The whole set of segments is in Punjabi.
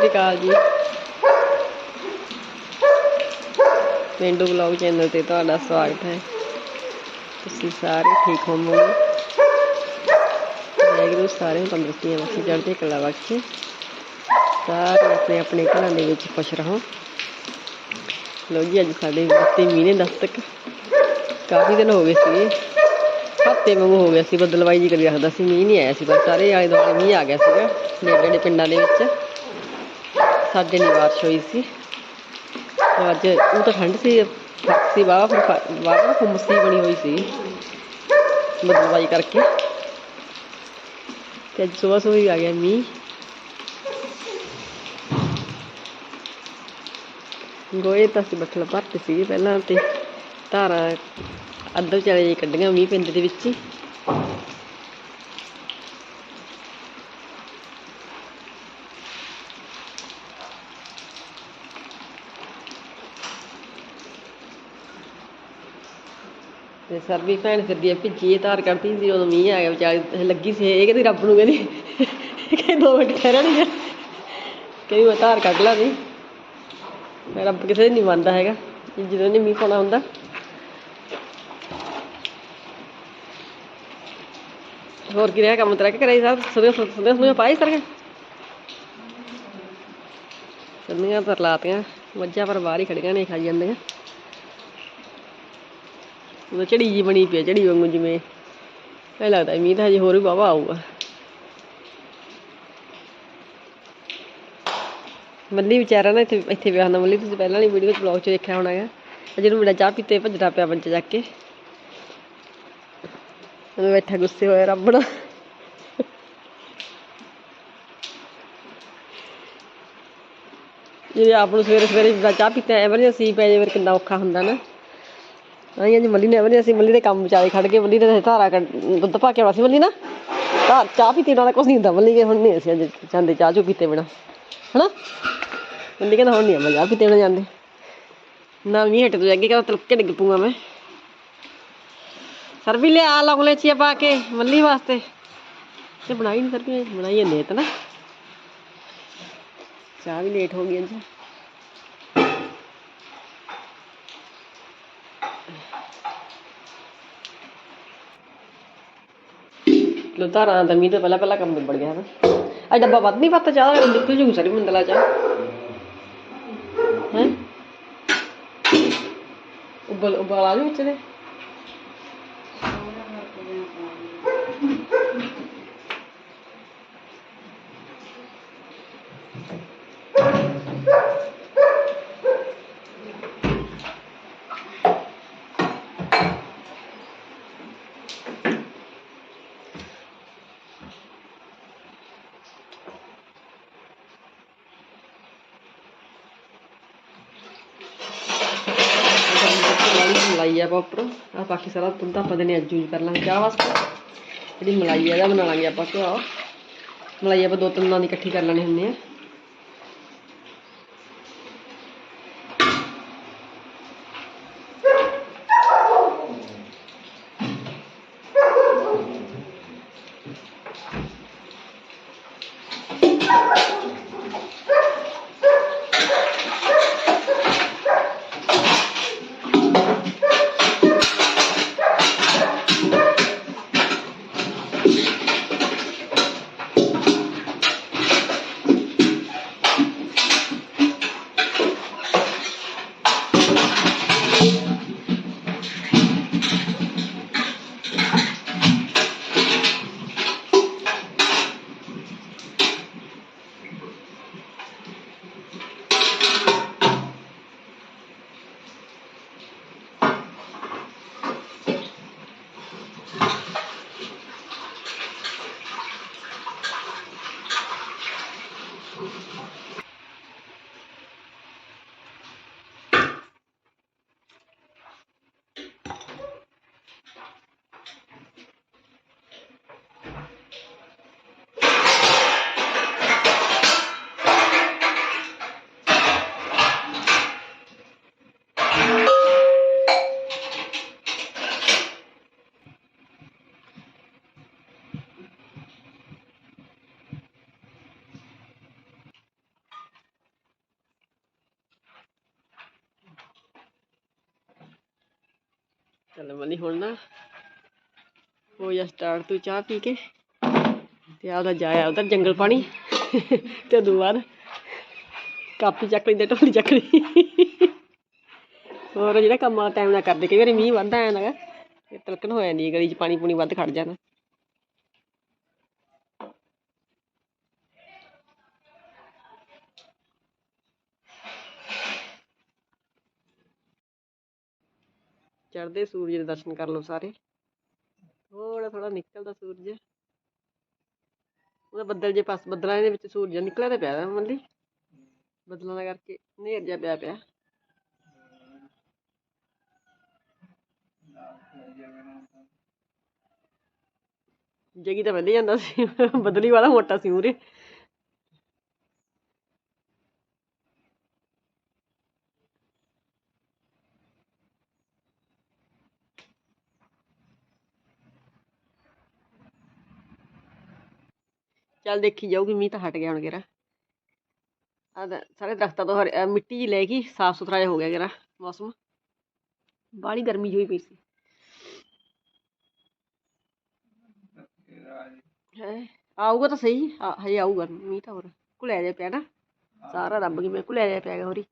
ਸ੍ਰੀ ਅਕਾਲ ਜੀ। ਪਿੰਡੂ ਬਲੌਗ ਚੈਨਲ ਤੇ ਤੁਹਾਡਾ ਸਵਾਗਤ ਹੈ। ਤੁਸੀਂ ਸਾਰੇ ਠੀਕ ਹੋਵੋਗੇ? ਵਾਹਿਗੁਰੂ ਸਾਰਿਆਂ ਨੂੰ ਤੰਦਰੁਸਤੀਆਂ ਬਖਸ਼ੇ, ਚੜ੍ਹਦੀ ਕਲਾ ਬਖਸ਼ੇ। ਸਾਰੇ ਆਪਣੇ ਆਪਣੇ ਘਰਾਂ ਦੇ ਵਿੱਚ ਖੁਸ਼ ਰਹੋ। ਲੋ ਜੀ, ਅੱਜ ਸਾਡੇ ਬੱਤੀ ਮੀਂਹ ਨੇ ਦਸਤਕ। ਕਾਫੀ ਦਿਨ ਹੋ ਗਏ ਸੀ ਹਫ਼ਤੇ ਵਾਂਗੂ ਹੋ ਗਿਆ ਸੀ, ਬੱਦਲਵਾਈ ਜੀ ਕਰੀ ਰੱਖਦਾ ਸੀ, ਮੀਂਹ ਨਹੀਂ ਆਇਆ ਸੀ ਬਸ ਸਾਰੇ ਆਲੇ ਦੁਆਲੇ ਮੀਂਹ ਆ ਗਿਆ ਸੀਗਾ। ਨੇੜੇ ਨੇੜੇ ਪਿੰਡਾਂ ਦੇ ਵਿੱਚ। ਸਾਡੇ ਨਹੀਂ ਬਾਰਿਸ਼ ਹੋਈ ਸੀ। ਤੇ ਅੱਜ ਉਹ ਤਾਂ ਠੰਡ ਸੀ ਫ਼ਰਕ ਸੀ, ਵਾਹ ਫਿਰ ਵਾਹ, ਹੁੰਮਸੀ ਬਣੀ ਹੋਈ ਸੀ। ਬੱਦਲਵਾਈ ਕਰਕੇ। ਤੇ ਅੱਜ ਸਵੇਰ ਸਵੇਰ ਆ ਗਿਆ ਮੀਂਹ। ਗੋਏ ਤਾਂ ਅਸੀਂ ਬੱਠਲ ਭਰਤੇ ਸੀ ਪਹਿਲਾਂ ਤੇ ਧਾਰਾਂ ਅੱਧਰ ਚਲੇ ਕੱਢੀਆਂ ਮੀਂਹ ਪਿੰਡ ਦੇ ਵਿੱਚ ਹੀ। ਸਰ ਸਰਬੀ ਭੈਣ ਫਿਰਦੀ ਆ ਭਿੱਜੀ ਧਾਰ ਕੱਢਦੀ ਸੀ, ਉਦੋਂ ਮੀਂਹ ਆ ਗਿਆ ਵਿਚਾਰੀ ਲੱਗੀ ਸੀ, ਇਹ ਕਹਿੰਦੀ ਰੱਬ ਨੂੰ ਕਹਿੰਦੀ ਕਹਿੰਦੀ ਦੋ ਮਿੰਟ ਠਹਿਰਣਗੇ ਕਹਿੰਦੀ ਮੈਂ ਧਾਰ ਕੱਢ ਲਾ ਵੀ। ਰੱਬ ਕਿਸੇ ਦੀ ਨਹੀਂ ਮੰਨਦਾ ਹੈਗਾ ਜਦੋਂ ਨੇ ਮੀਂਹ ਪਾਉਣਾ ਹੁੰਦਾ। ਹੋਰ ਕੀ ਰਿਹਾ ਕੰਮ ਤੇਰਾ, ਕਿ ਕਰਾਈ ਸਰ? ਸੁਦੇ ਸੁਦੇ ਸੁਦੇ ਪਾਈ ਸਰ ਸੰਨੀਆਂ ਪਰ ਲਾਤੀਆਂ ਮੱਝਾਂ ਪਰ ਬਾਹਰ ਹੀ ਖੜੀਆਂ ਨੇ, ਖਾਈ ਜਾਂਦੀਆਂ। ਉਹ ਝੜੀ ਜੀ ਬਣੀ ਪਈ ਆ, ਝੜੀ ਵਾਂਗੂ ਜਿਵੇਂ। ਇਹ ਲੱਗਦਾ ਮੀਂਹ ਤਾਂ ਹਜੇ ਹੋਰ ਵੀ ਵਾਹਵਾ ਆਊਗਾ। ਮੱਲੀ ਵਿਚਾਰਾ ਨਾ ਇੱਥੇ ਇੱਥੇ ਵਿਆਹ ਨਾ ਮੱਲੀ ਤੁਸੀਂ ਪਹਿਲਾਂ ਵਾਲੀ ਵੀਡੀਓ ਚ ਬਲੌਗ ਚ ਦੇਖਿਆ ਹੋਣਾ ਹੈਗਾ। ਜਿਹਨੂੰ ਮੇਰਾ ਚਾਹ ਪੀਤੇ ਭੱਜਦਾ ਪਿਆ ਬੰਚ ਜਾ ਕੇ। ਉਹ ਬੈਠਾ ਗੁੱਸੇ ਹੋਇਆ ਰੱਬ ਨਾਲ ਜੇ ਆਪ ਨੂੰ ਸਵੇਰੇ ਸਵੇਰੇ ਜਿੱਦਾਂ ਚਾਹ ਪੀਤੇ ਐਮਰਜੈਂਸੀ ਪੈ ਜਾਵੇ ਕਿੰਨਾ ਔਖਾ ਹੁੰਦਾ ਨਾ। ਆਈ ਅੱਜ ਮੱਲੀ ਨੇ ਐਮਰਜੈਂਸੀ ਮੱਲੀ ਦੇ ਕੰਮ ਵਿਚਾਰੇ ਖੜ ਕੇ ਮੱਲੀ ਨੇ ਧਾਰਾ ਕੱਢ, ਦੁੱਧ ਪਾ ਕੇ ਆਉਣਾ ਸੀ ਮੱਲੀ ਨਾ। ਧਾਰ, ਚਾਹ ਪੀਤੀ ਨਾਲ ਕੁਝ ਨਹੀਂ ਹੁੰਦਾ, ਮੱਲੀ ਕੇ ਹੁਣ ਨਹੀਂ ਅਸੀਂ ਅੱਜ ਜਾਂਦੇ ਚਾਹ ਚੂ ਪੀਤੇ ਬਿਨਾ। ਹਨਾ? ਮੱਲੀ ਕਹਿੰਦਾ ਹੁਣ ਨਹੀਂ ਮੈਂ ਚਾਹ ਪੀਤੇ ਬਿਨਾ ਜਾਂਦੇ। ਨਾ ਮੀਂਹ ਹਟ ਤੋਂ ਅੱਗੇ ਕਹਿੰਦਾ ਤਲਕੇ ਡਿੱਗ ਪੂੰਗਾ ਮੈਂ। ਸਰ ਵੀ ਲਿਆ ਲੌਂਗਲੇ ਚੀਆ ਪਾ ਕੇ ਮੱਲੀ ਵਾਸਤੇ। ਤੇ ਬਣਾਈ ਨਹੀਂ ਸਰ ਵੀ ਬਣਾਈ ਹੈ ਨੇਤ ਨਾ। ਚਾਹ ਵੀ ਲੇਟ ਹੋ ਗਈ ਅੱਜ। ਧਾਰਾਂ ਦਾ ਮੀਂਹ ਤੋਂ ਪਹਿਲਾਂ ਪਹਿਲਾਂ ਕੰਮ ਨਿਬੜ ਗਿਆ ਨਾ ਆ ਡੱਬਾ ਵੱਧ ਨਹੀਂ ਪੱਤਾ ਚਾਹ ਨਿਕਲ ਜੂ ਸਾਰੀ ਮੰਦਲਾ ਚਾਹ। ਹੈ? ਉਬਲ ਉਬਾਲਾ ਆ ਜੂ ਵਿੱਚ ਦੇ? ਮਲਾਈ ਆ ਉੱਪਰ ਆ ਬਾਕੀ ਸਾਰਾ ਦੁੱਧ ਆਪਾਂ ਦਿਨੇ ਅੱਜ ਯੂਜ਼ ਕਰ ਲਾਂਗੇ ਚਾਹ ਵਾਸਤੇ। ਜਿਹੜੀ ਮਲਾਈ ਆ ਇਹਦਾ ਬਣਾ ਲਾਂਗੇ ਆਪਾਂ ਘਿਓ। ਮਲਾਈ ਆਪਾਂ ਦੋ ਤਿੰਨ ਦਿਨਾਂ ਦੀ ਇਕੱਠੀ ਕਰ ਲੈਣੀ ਹੁੰਦੇ ਆ। ਜਾ ਸਟਾਰਟ ਤੂੰ ਚਾਹ ਪੀ ਕੇ। ਤੇ ਆਪਦਾ ਜਾਇਆ ਉਧਰ ਜੰਗਲ ਪਾਣੀ। ਤੇ ਉਦੋਂ ਬਾਅਦ ਕਾਪੀ ਚੱਕ ਲਈ ਤੇ ਢੋਲੀ ਚੱਕ ਲਈ। ਹੋਰ ਜਿਹੜਾ ਕੰਮ ਆ ਟਾਈਮ ਨਾਲ ਕਰਦੇ, ਕਈ ਵਾਰੀ ਮੀਂਹ ਵੱਧ ਆ ਜਾਂਦਾ ਗਾ ਤੇ ਤਿਲਕਣ ਹੋ ਗਲੀ 'ਚ ਪਾਣੀ ਪੂਣੀ ਵੱਧ ਖੜ ਜਾਂਦਾ ਚੜ੍ਹਦੇ ਸੂਰਜ ਦੇ ਦਰਸ਼ਨ ਕਰ ਲਓ ਸਾਰੇ। ਥੋੜਾ ਥੋੜਾ ਨਿਕਲਦਾ ਸੂਰਜ। ਉਹਦਾ ਬੱਦਲ ਜੇ ਪਾਸ, ਬੱਦਲਾਂ ਦੇ ਵਿੱਚ ਸੂਰਜ ਨਿਕਲਿਆ ਤਾਂ ਪਿਆ ਮੰਦੀ ਬੱਦਲਾਂ ਦਾ ਕਰਕੇ ਹਨੇਰ ਜਿਹਾ ਪਿਆ ਪਿਆ। ਜਗੀ ਤਾਂ ਵਧੀ ਜਾਂਦਾ ਸੀ, ਬਦਲੀ ਵਾਲਾ ਮੋਟਾ ਸੀ ਮੂਰੇ। ਚੱਲ ਦੇਖੀ ਜਾਊਗੀ, ਮੀਂਹ ਤਾਂ ਹਟ ਗਿਆ ਹੁਣ ਗੇਰਾ ਆ ਸਾਰੇ ਦਰਖਤਾਂ ਤੋਂ ਹਰੇ- ਅਹ ਮਿੱਟੀ ਜੀ ਲੈ ਗਈ ਸਾਫ਼ ਸੁਥਰਾ ਜਿਹਾ ਹੋ ਗਿਆ ਗੇਰਾ ਮੌਸਮ। ਬਾਹਲੀ ਗਰਮੀ ਹੋਈ ਪਈ ਸੀ। ਹੈ, ਆਊਗਾ ਤਾਂ ਸਹੀ, ਆ- ਹਜੇ ਆਊਗਾ, ਮੀਂਹ ਤਾਂ ਹੋਰ ਘੁਲਿਆ ਜਿਹਾ ਪਿਆ ਨਾ। ਸਾਰਾ ਰੱਬ ਕੀ ਮੈਂ ਘੁਲਿਆ ਜਿਹਾ ਪਿਆ ਗਾ ਹੋਰੀ।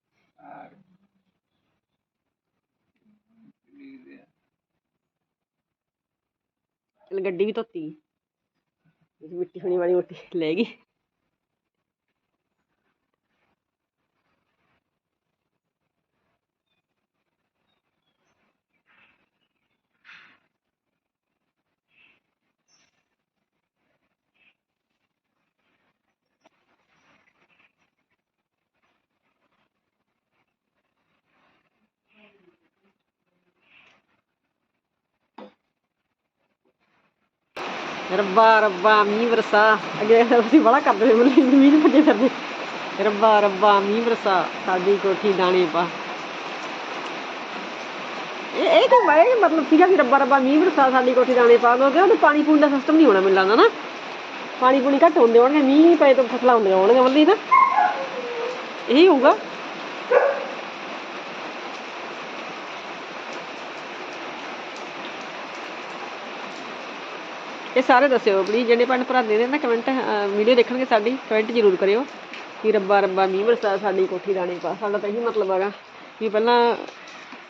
ਚੱਲ ਗੱਡੀ ਵੀ ਧੋਤੀ। ਗਈ ਮਿੱਟੀ ਹੋਣੀ ਵਾਲੀ ਮੋਟੀ ਲੈ ਗਈ। ਰੱਬਾ ਰੱਬਾ, ਮੀਂਹ ਵਰਸਾ। ਅੱਗੇ ਅਸੀਂ ਬੜਾ ਕਰਦੇ ਸੀ ਮੁੱਲੀ ਮੀਂਹ ਨੂੰ ਭੱਜੇ ਰੱਬਾ ਰੱਬਾ, ਮੀਂਹ ਵਰਸਾ, ਸਾਡੀ ਕੋਠੀ ਦਾਣੇ ਪਾ। ਇਹ ਇਹ ਤਾਂ ਮੈਂ ਮਤਲਬ ਸੀਗਾ ਵੀ ਰੱਬਾ ਰੱਬਾ, ਮੀਂਹ ਵਰਸਾ, ਸਾਡੀ ਕੋਠੀ ਦਾਣੇ ਪਾ ਦੋ ਕਿ ਉਹਦੇ ਪਾਣੀ ਪੂਣ ਦਾ ਸਿਸਟਮ ਨਹੀਂ ਹੋਣਾ ਮੈਨੂੰ ਲੱਗਦਾ ਨਾ। ਪਾਣੀ ਪੂਣੀ ਘੱਟ ਹੁੰਦੇ ਹੋਣਗੇ, ਮੀਂਹ ਪਏ ਤਾਂ ਫਸਲਾਂ ਹੁੰਦੀਆਂ ਹੋਣਗੀਆਂ ਮੱਲੀ ਨਾ ਇਹੀ ਹੋਊਗਾ। ਇਹ ਸਾਰੇ ਦੱਸਿਓ ਪਲੀਜ਼ ਜਿਹੜੇ ਭੈਣ ਭਰਾ ਦੇ ਨੇ ਨਾ ਕਮੈਂਟ ਵੀਡੀਓ ਦੇਖਣਗੇ ਸਾਡੀ ਕਮੈਂਟ ਜ਼ਰੂਰ ਕਰਿਓ ਕਿ ਰੱਬਾ ਰੱਬਾ, ਮੀਂਹ ਵਰਸਾ ਸਾਡੀ ਕੋਠੀ ਦਾਣੇ ਪਾ। ਸਾਡਾ ਤਾਂ ਇਹੀ ਮਤਲਬ ਹੈਗਾ ਵੀ ਪਹਿਲਾਂ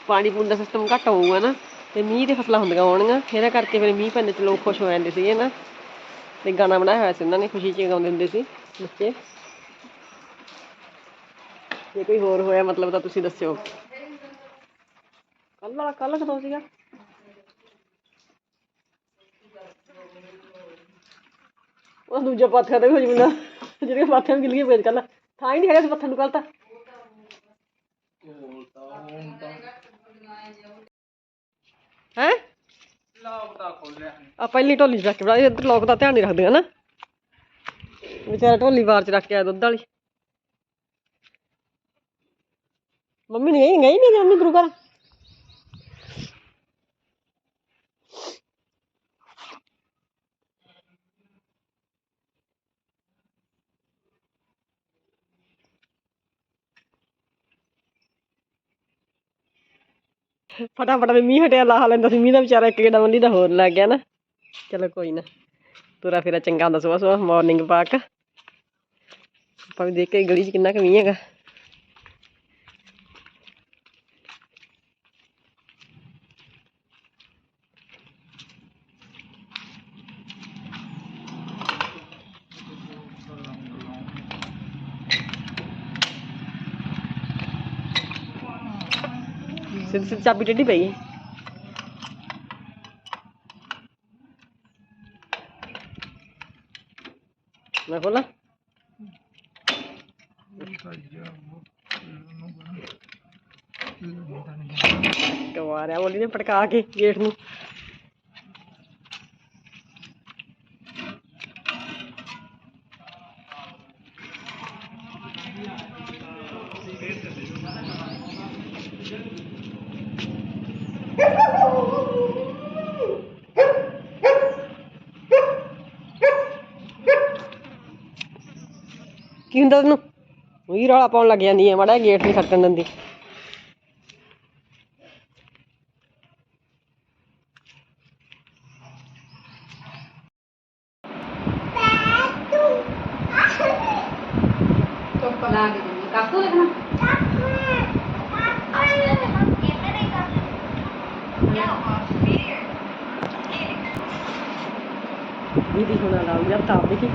ਪਾਣੀ ਪੂਣ ਦਾ ਸਿਸਟਮ ਘੱਟ ਹੋਊਗਾ ਨਾ, ਤੇ ਮੀਂਹ ਤੇ ਫਸਲਾਂ ਹੁੰਦੀਆਂ ਹੋਣਗੀਆਂ, ਇਹਦਾ ਕਰਕੇ ਫਿਰ ਮੀਂਹ ਪੈਂਦੇ ਚ ਲੋਕ ਖੁਸ਼ ਹੋ ਜਾਂਦੇ ਸੀਗੇ ਨਾ। ਤੇ ਗਾਣਾ ਬਣਾਇਆ ਹੋਇਆ ਸੀ ਇਹਨਾਂ ਨੇ, ਖੁਸ਼ੀ ਚ ਗਾਉਂਦੇ ਹੁੰਦੇ ਸੀ ਬੱਚੇ। ਜੇ ਕੋਈ ਹੋਰ ਹੋਇਆ ਮਤਲਬ ਤਾਂ ਤੁਸੀਂ ਦੱਸਿਓ। ਕੱਲ ਵਾਲਾ ਕੱਲ ਕਦੋਂ ਸੀਗਾ? ਉਹ ਦੂਜੇ ਪਾਥਾ ਤੇ ਹੋ ਜੂਗਾ ਜਿਹੜੇ ਪਾਥਿਆਂ ਨੂੰ ਗਿੱਲ ਗਏ ਕੱਲ ਥਾਂ ਹੀ ਨਹੀਂ ਹੈਗਾ ਇਸ ਪੱਥਰ ਨੂੰ ਕੱਲ ਤਾਂ। ਹੈ? ਆ ਪਹਿਲੀ ਢੋਲੀ ਚ ਰੱਖ ਕੇ ਬੜਾ ਇੱਧਰ ਲੋਕ ਦਾ ਧਿਆਨ ਨਹੀਂ ਰੱਖਦੇ ਹਨਾ ਵਿਚਾਰਾ ਢੋਲੀ ਬਾਹਰ ਚ ਰੱਖ ਕੇ ਆਇਆ ਦੁੱਧ ਵਾਲੀ। ਮੰਮੀ ਨੇ ਗਈ ਗਈ ਨਹੀਂ ਮੰਮੀ ਗੁਰੂ ਘਰ? ਫਟਾਫਟ ਵੀ ਮੀਂਹ ਹਟਿਆ ਲਾਹ ਲੈਂਦਾ ਸੀ ਮੀਂਹ ਦਾ ਵਿਚਾਰਾ ਇੱਕ ਗੇੜਾ ਮੰਡੀ ਦਾ ਹੋਰ ਲੱਗ ਗਿਆ ਨਾ ਚਲੋ ਕੋਈ ਨਾ ਤੁਰਾ ਫੇਰਾ ਚੰਗਾ ਹੁੰਦਾ ਸੁਬਾਹ ਸੁਬਾਹ ਮਾਰਨਿੰਗ ਵਾਕ ਆਪਾਂ ਵੀ ਦੇਖ ਕੇ ਗਲੀ 'ਚ ਕਿੰਨਾ ਕੁ ਮੀਂਹ ਹੈਗਾ ਸਿੱਧੀ ਸਿੱਧੀ ਚਾਬੀ ਟੇਢੀ ਪਈ ਗਈ ਮੈਂ ਖੋਲਾਂ? ਕਵਾ ਰਿਆ ਬੋਲੀ ਨੇ ਪਟਕਾ ਕੇ ਗੇਟ ਨੂੰ। ਕੀ ਹੁੰਦਾ ਤੈਨੂੰ? ਉਹੀ ਰੌਲਾ ਪਾਉਣ ਲੱਗ ਜਾਂਦੀ ਹੈ ਮਾੜਾ ਗੇਟ ਨਹੀਂ ਖੱਟਣ ਦਿੰਦੀ। ਕਾਕੂ ਲਿਖਣਾ ਦੀਦੀ ਹੁਣਾ ਲਾਉਂ ਯਾਰ ਤਾਂ ਦੇਖੀ।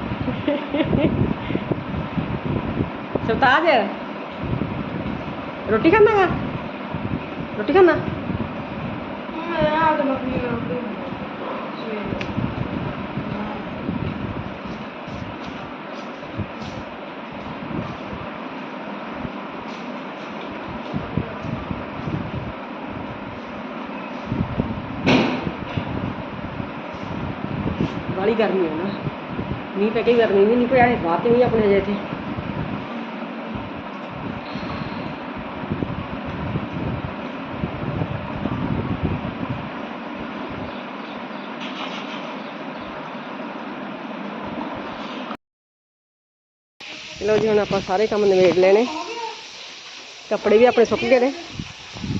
ਸਰਤਾਜ ਰੋਟੀ ਖਾਣਾ ਹੈ ਰੋਟੀ ਖਾਣਾ ਬੜੀ ਗਰਮੀ ਹੈ ਨਾ ਮੀਂਹ ਪੈ ਕੇ ਗਰਮੀ ਵੀ ਨਹੀਂ ਪਿਆ ਹੈ ਬਾਹਰ ਤੇ ਵੀ ਆਪਣੇ ਹਜੇ ਲਓ ਜੀ, ਹੁਣ ਆਪਾਂ ਸਾਰੇ ਕੰਮ ਨਿਬੇੜ ਲੈਣੇ। ਕੱਪੜੇ ਵੀ ਆਪਣੇ ਸੁੱਕ ਗਏ ਨੇ।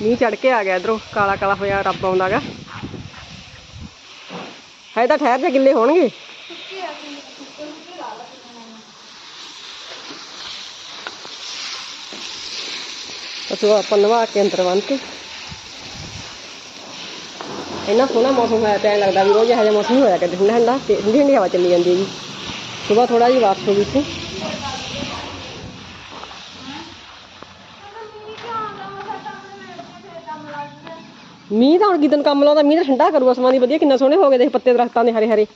ਮੀਂਹ ਚੜ ਕੇ ਆ ਗਿਆ ਇਧਰੋਂ, ਕਾਲਾ ਕਾਲਾ ਹੋਇਆ, ਰੱਬ ਆਉਂਦਾਗਾ ਹਜੇ ਤਾਂ ਠਹਿਰ ਦੇ ਗਿੱਲੇ ਹੋਣਗੇ। ਅਸੋ ਆਪਾਂ ਨਵਾ ਕੇ ਅੰਦਰ ਬੰਨ ਕੇ। ਇੰਨਾ ਸੋਹਣਾ ਮੌਸਮ ਹੋਇਆ ਪਿਆ ਲੱਗਦਾ ਵੀ ਰੋਜ਼ ਇਹੋ ਜਿਹਾ ਮੌਸਮ ਹੋਇਆ ਕਰਦੇ ਠੰਡਾ ਠੰਡਾ ਤੇ ਠੰਡੀ ਠੰਡੀ ਹਵਾ ਚੱਲੀ ਜਾਂਦੀ ਹੈ ਜੀ ਸਵੇਰ ਥੋੜਾ ਜਿਹੀ ਵਾਪਸ ਹੋ ਗਈ ਸੀ ਮੀਂਹ ਤਾਂ ਹੁਣ ਕਿਦਨ ਕੰਮ ਲਾਉਂਦਾ ਮੀਂਹ ਤਾਂ ਠੰਡਾ ਕਰੂਗਾ ਸਮਾਂ ਦੀ ਵਧੀਆ ਕਿੰਨਾ ਸੋਹਣੇ ਹੋ ਗਏ ਦੇਖ ਪੱਤੇ ਦਰਖਤਾਂ ਦੇ ਹਰੇ ਹਰੇ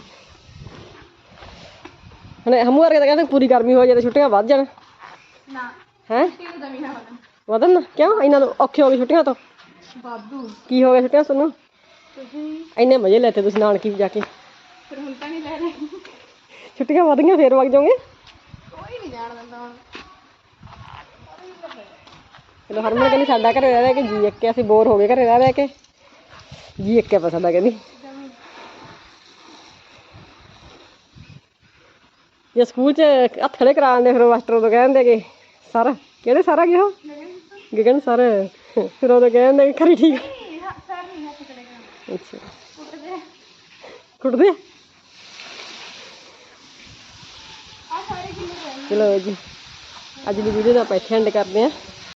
ਹੁਣ ਹਮੂ ਵਰਗੇ ਤਾਂ ਕਹਿੰਦੇ ਪੂਰੀ ਗਰਮੀ ਹੋ ਜਾਏ ਤੇ ਛੁੱਟੀਆਂ ਵੱਧ ਜਾਣ। ਨਾ ਹੈ? ਨਾ ਵਧਣ ਨਾ? ਕਿਉਂ? ਇੰਨਾ ਤੋਂ ਔਖੇ ਹੋ ਗਏ ਛੁੱਟੀਆਂ ਤੋਂ। ਬਾਦੂ ਕੀ ਹੋ ਗਿਆ ਛੁੱਟੀਆਂ ਤੁਹਾਨੂੰ ਤੁਸੀਂ? ਇੰਨੇ ਮਜ਼ੇ ਲੈਤੇ ਤੁਸੀਂ ਨਾਨਕੀ ਜਾ ਕੇ। ਫਿਰ ਹੁਣ ਤਾਂ ਨਹੀਂ ਲੈ ਰਹੇ। ਛੁੱਟੀਆਂ ਵਧ ਗਈਆਂ ਫੇਰ ਵਗ ਜਾਓਗੇ? ਕੋਈ ਨਹੀਂ ਜਾਣ ਦਿੰਦਾ ਹੁਣ। ਚਲੋ ਹਰਮਨ ਕਹਿੰਦੀ ਸਾਡਾ ਘਰੇ ਰਹਿ ਰਹਿ ਕੇ ਜੀ ਅੱਕੇ ਅਸੀਂ ਬੋਰ ਹੋ ਗਏ ਘਰੇ ਰਹਿ ਰਹਿ ਕੇ। ਜੀ ਅੱਕੇ ਪਾ ਸਾਡਾ ਕਹਿੰਦੀ ਜੇ ਸਕੂਲ ਚ ਹੱਥ ਖੜੇ ਕਰਾਉਂਦੇ ਫਿਰ ਮਾਸਟਰ ਉਦੋਂ ਕਹਿੰਦੇ ਕਿ ਸਰ ਕਿਹੜੇ ਸਰ ਆ ਗਏ ਉਹ ਗਗਨ ਸਰ ਫਿਰ ਉਦੋਂ ਕਹਿੰਦੇ ਕਿ ਖਰੀ ਠੀਕ ਆ। ਅੱਛਾ ਕੁੱਟਦੇ ਆ? ਆ ਸਾਰੇ ਕਿੰਨੇ ਪਏ ਚਲੋ ਜੀ ਅੱਜ ਦੀ ਵੀਡੀਓ ਦਾ ਆਪਾਂ ਇੱਥੇ ਐਂਡ ਕਰਦੇ ਹਾਂ